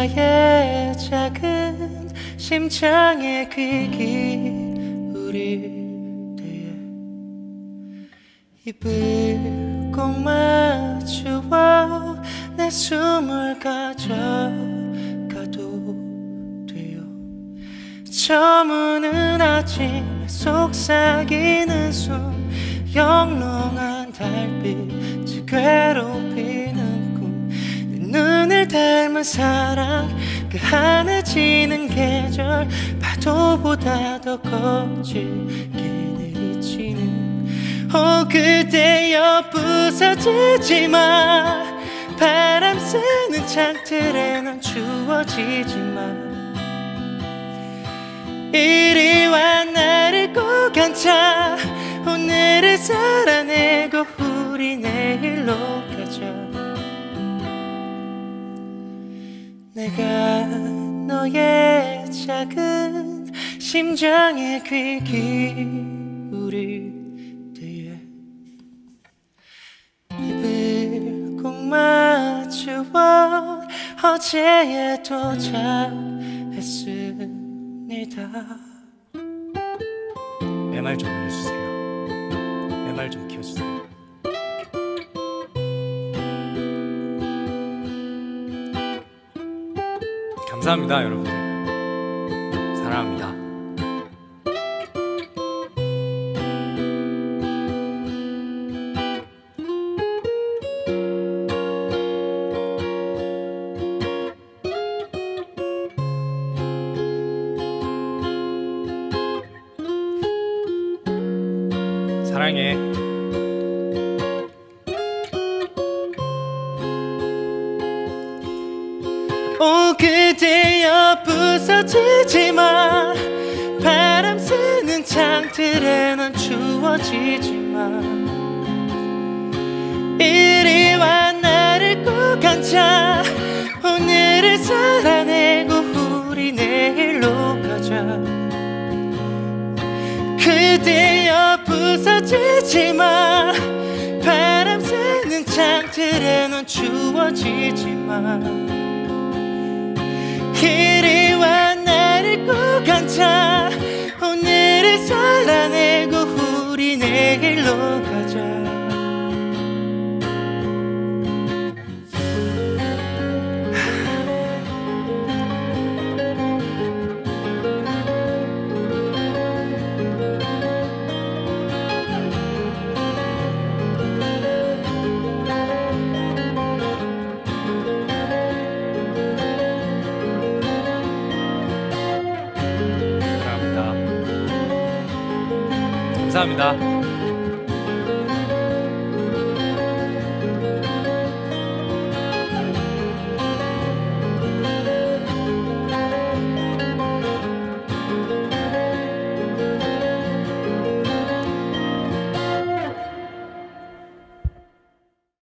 나의 작은 심장의 귀기 우리 뒤에 입을 꼭 맞추어 내 숨을 가져가도 돼요. 저무는 아침 속삭이는 숨 영롱한 달빛 괴롭히는 눈을 닮은 사랑 그 하늘 지는 계절 파도보다 더 거칠게 내리치는. 오 그대여 부서지지 마. 바람 쐬는 창틀에 넌 추워지지 마. 이리 와 나를 꼭 앉아 오늘을 살아내고 우리 내일로 가자 내가 너의 작은 심장의 귀기 우리 뒤에 입을 꼭 맞추어 어제에 도착했습니다 내 말 좀 알려주세요. 내 말 좀 키워주세요. 감사합니다, 여러분들. 사랑합니다. 사랑해. 오 그대여 부서지지 마 바람 쐬는 창틀에 넌 추워지지 마 이리 와 나를 꼭 앉아 오늘을 살아내고 우리 내일로 가자. 그대여 부서지지 마 바람 쐬는 창틀에 넌 추워지지 마 감사합니다.